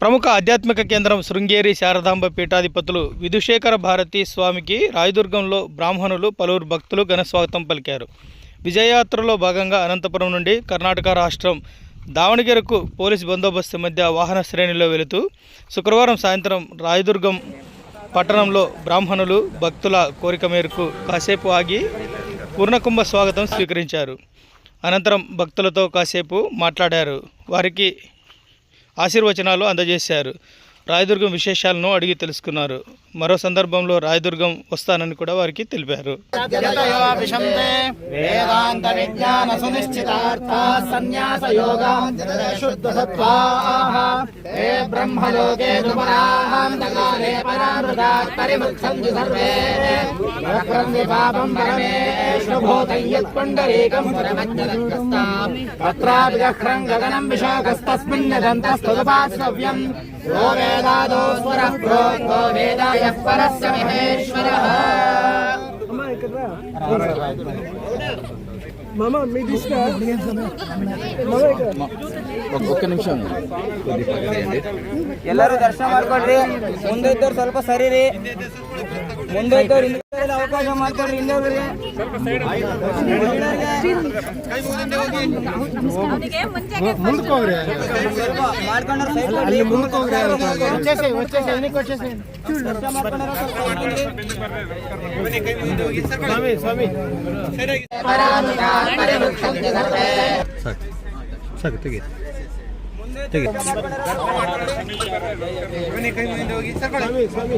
ప్రముఖ ఆధ్యాత్మిక కేంద్రం శృంగేరి శారదాంబ పీఠాధిపతులు విధుశేఖర భారతి స్వామికి రాయదుర్గంలో బ్రాహ్మణులు పలువురు భక్తులు ఘనస్వాగతం పలికారు. విజయయాత్రలో భాగంగా అనంతపురం నుండి కర్ణాటక రాష్ట్రం దావణగిరకు పోలీస్ బందోబస్తు మధ్య వాహన శ్రేణిలో వెళుతూ శుక్రవారం సాయంత్రం రాయదుర్గం పట్టణంలో బ్రాహ్మణులు భక్తుల కోరిక మేరకు కాసేపు ఆగి పూర్ణకుంభ స్వాగతం స్వీకరించారు. అనంతరం భక్తులతో కాసేపు మాట్లాడారు. వారికి ఆశీర్వచనాలు అందజేశారు. రాయదుర్గం విశేషాలను అడిగి తెలుసుకున్నారు. మరో సందర్భంలో రాయదుర్గం వస్తానని కూడా వారికి తెలిపారు. విశంతే సునిశ్చితార్థ బ్రహ్మలోకే దుమరాహాంతకాలే పరామృతాత్ పరిముక్షంతి సర్వే వక్రంది పాపం పరమేష్ణ భూతం యత్పుండరీకం పురమజ్ఞలగ్రస్తాం తత్రాపి చక్రం గగనం విశాఖస్తస్మిన్నదంతస్తుపాస్రవ్యం यो वेदादो स्वरः प्रोक्तो वेदायः परस्य महेश्वरः మామ మీ దిష్ట మామ ఇక్కడ ಎಲ್ಲರೂ ದರ್ಶನ ಮಾಡ್ಕೊಡ್ರಿ ಮುಂದೆ ಇದ್ದವ್ರು ಸ್ವಲ್ಪ ಸರಿರಿ ಮುಂದೆ ಇದ್ದವ್ರು ಹಿಂದೆ ಇರೋದು ಅವಕಾಶ ಮಾಡ್ಕೊಡ್ರಿ ಹಿಂದೆ ಹೋಗ್ರಿ ಮಾಡ್ಕೊಂಡ್ರೆ ಸೈಡ್ ಅಲ್ಲಿ ಮುಂದಕ್ಕೆ ಹೋಗ್ರಿ వచ్చేసి వచ్చేసి ఎన్నికి వచ్చేసి దర్శనం ಮಾಡ್ಕೊಂಡ್ರೆ ಸ್ವಲ್ಪ స్వామి స్వామి సాకు తెగి స్వామి స్వామి